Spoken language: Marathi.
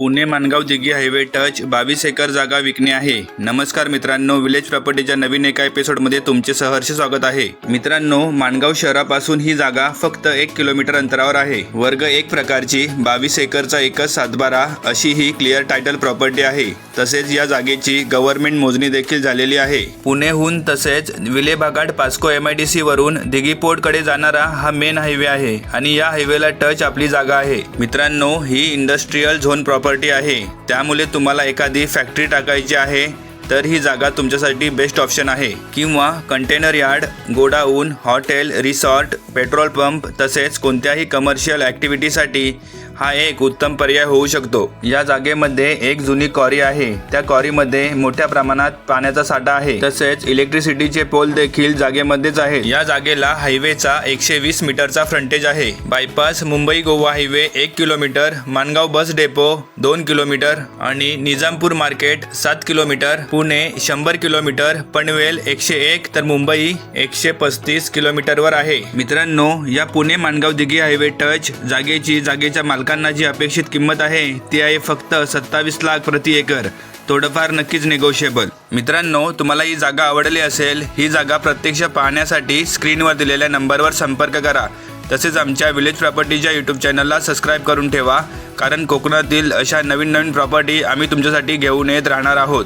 पुणे माणगाव दिघी हायवे टच बावीस एकर जागा विकणे आहे. नमस्कार मित्रांनो विलेज प्रॉपर्टीच्या नवीन एका एपिसोडमध्ये तुमचे सहर्ष स्वागत आहे. मित्रांनो माणगाव शहरापासून ही जागा फक्त एक किलोमीटर अंतरावर आहे. वर्ग एक प्रकारची बावीस एकरचा एकच सातबारा अशी ही क्लिअर टायटल प्रॉपर्टी आहे. तसेच या जागेची गव्हर्नमेंट मोजणी देखील झालेली आहे. पुणेहून तसेच विलेबागाट POSCO M I D C वरून दिघीपोर्टकडे जाणारा हा मेन हायवे आहे आणि या हायवेला टच आपली जागा आहे. मित्रांनो ही इंडस्ट्रीयल झोन प्रॉपर्टी आहे. त्यामुळे तुम्हाला एखादी फॅक्टरी टाकायची आहे. तर ही जागा तुमच्यासाठी बेस्ट ऑप्शन आहे. किंवा container yard godown hotel resort petrol pump तसेच कोणत्याही कमर्शियल ॲक्टिव्हिटीसाठी हा एक उत्तम पर्याय होऊ शकतो. या जागेमध्ये एक जुनी कॉरी आहे. त्या कॉरीमध्ये मोठ्या प्रमाणात पाण्याचा साठा आहे. तसेच इलेक्ट्रिसिटीचे पोल देखील जागेमध्येच आहे या जागेला हायवेचा एकशे वीस मीटरचा फ्रंटेज आहे. बायपास मुंबई गोवा हायवे एक किलोमीटर माणगाव बस डेपो दोन किलोमीटर आणि निजामपूर मार्केट सात किलोमीटर पुणे शंभर किलोमीटर पनवेल एकशे एक तर मुंबई एकशे पस्तीस किलोमीटरवर आहे. मित्रांनो या पुणे माणगाव दिघी हायवे टच जागेची जागेच्या मालकांना जी अपेक्षित किंमत आहे ती आहे फक्त सत्तावीस लाख प्रति एकर. थोडंफार नक्कीच निगोशिएबल मित्रांनो तुम्हाला ही जागा आवडली असेल ही जागा प्रत्यक्ष पाहण्यासाठी स्क्रीनवर दिलेल्या नंबरवर संपर्क करा. तसेच आमच्या विलेज प्रॉपर्टीच्या यूट्यूब चॅनलला सबस्क्राईब करून ठेवा कारण कोकणातील अशा नवीन नवीन प्रॉपर्टी आम्ही तुमच्यासाठी घेऊन येत राहणार आहोत.